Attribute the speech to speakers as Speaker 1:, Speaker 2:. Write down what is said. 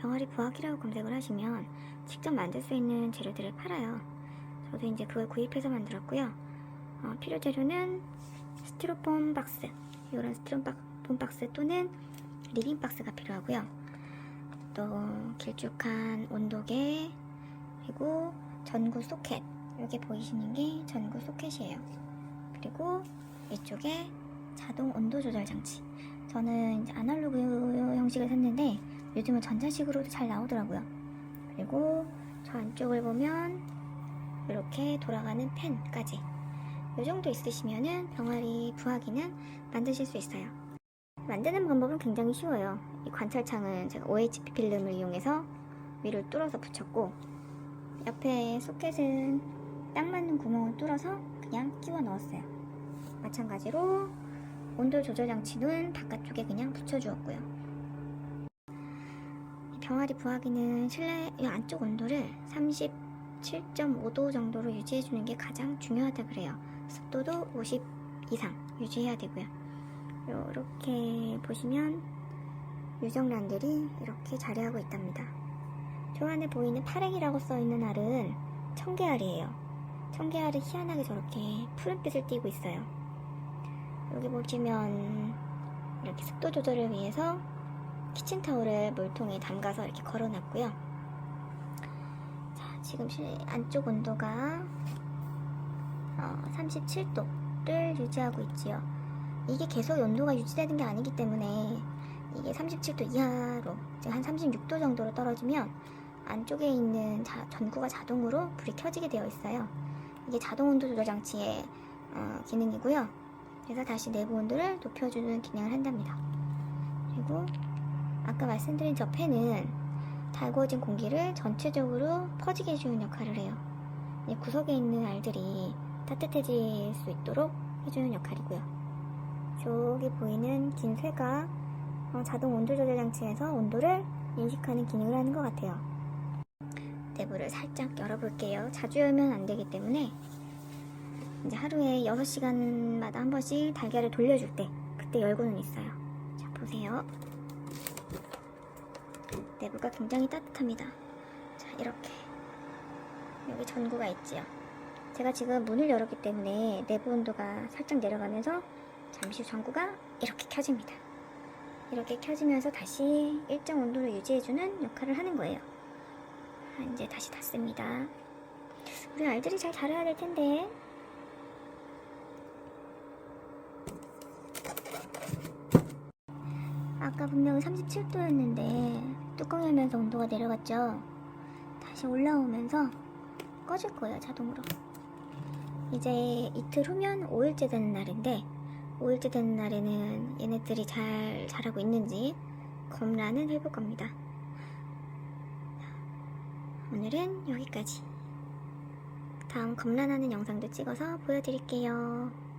Speaker 1: 병아리 부화기라고 검색을 하시면 직접 만들 수 있는 재료들을 팔아요. 저도 이제 그걸 구입해서 만들었고요. 어, 필요 재료는 스티로폼 박스, 이런 스티로폼 박스 또는 리빙 박스가 필요하고요. 또 길쭉한 온도계 그리고 전구 소켓 여기 보이시는 게 전구 소켓이에요. 그리고 이쪽에 자동 온도 조절 장치. 저는 아날로그 형식을 샀는데 요즘은 전자식으로도 잘 나오더라고요. 그리고 저 안쪽을 보면 이렇게 돌아가는 펜까지. 이 정도 있으시면은 병아리 부화기는 만드실 수 있어요. 만드는 방법은 굉장히 쉬워요. 이 관찰창은 제가 OHP 필름을 이용해서 위를 뚫어서 붙였고 옆에 소켓은 딱 맞는 구멍을 뚫어서 그냥 끼워 넣었어요. 마찬가지로 온도 조절 장치는 바깥쪽에 그냥 붙여주었고요. 이 병아리 부화기는 실내 이 안쪽 온도를 37.5도 정도로 유지해주는 게 가장 중요하다 그래요. 습도도 50 이상 유지해야 되고요. 이렇게 보시면 유정란들이 이렇게 자리하고 있답니다. 저 안에 보이는 파랭이라고 써있는 알은 청개알이에요. 청개알이 희한하게 저렇게 푸른빛을 띠고 있어요. 여기 보시면 이렇게 습도 조절을 위해서 키친타올을 물통에 담가서 이렇게 걸어놨고요. 자, 지금 실- 안쪽 온도가 37도를 유지하고 있지요. 이게 계속 온도가 유지되는 게 아니기 때문에 이게 37도 이하로 즉한 36도 정도로 떨어지면 안쪽에 있는 자- 전구가 자동으로 불이 켜지게 되어 있어요. 이게 자동 온도 조절 장치의 어, 기능이고요. 그래서 다시 내부 온도를 높여주는 기능을 한답니다. 그리고 아까 말씀드린 저 팬은 달궈진 공기를 전체적으로 퍼지게 해주는 역할을 해요. 이 구석에 있는 알들이 따뜻해질 수 있도록 해주는 역할이고요. 저기 보이는 긴 쇠가 어, 자동 온도 조절 장치에서 온도를 인식하는 기능을 하는 것 같아요. 내부를 살짝 열어볼게요. 자주 열면 안 되기 때문에 이제 하루에 6시간마다 한 번씩 달걀을 돌려줄 때 그때 열고는 있어요. 자, 보세요. 내부가 굉장히 따뜻합니다. 자, 이렇게. 여기 전구가 있지요. 제가 지금 문을 열었기 때문에 내부 온도가 살짝 내려가면서 잠시 후 전구가 이렇게 켜집니다. 이렇게 켜지면서 다시 일정 온도를 유지해주는 역할을 하는 거예요. 아, 이제 다시 닫습니다. 우리 알들이 잘 자라야 될 텐데. 아까 분명히 37도였는데 뚜껑 열면서 온도가 내려갔죠. 다시 올라오면서 꺼질 거예요, 자동으로. 이제 이틀 후면 5일째 되는 날인데 5일째 되는 날에는 얘네들이 잘 자라고 있는지 검란을 해볼 겁니다. 오늘은 여기까지. 다음 검란하는 영상도 찍어서 보여드릴게요.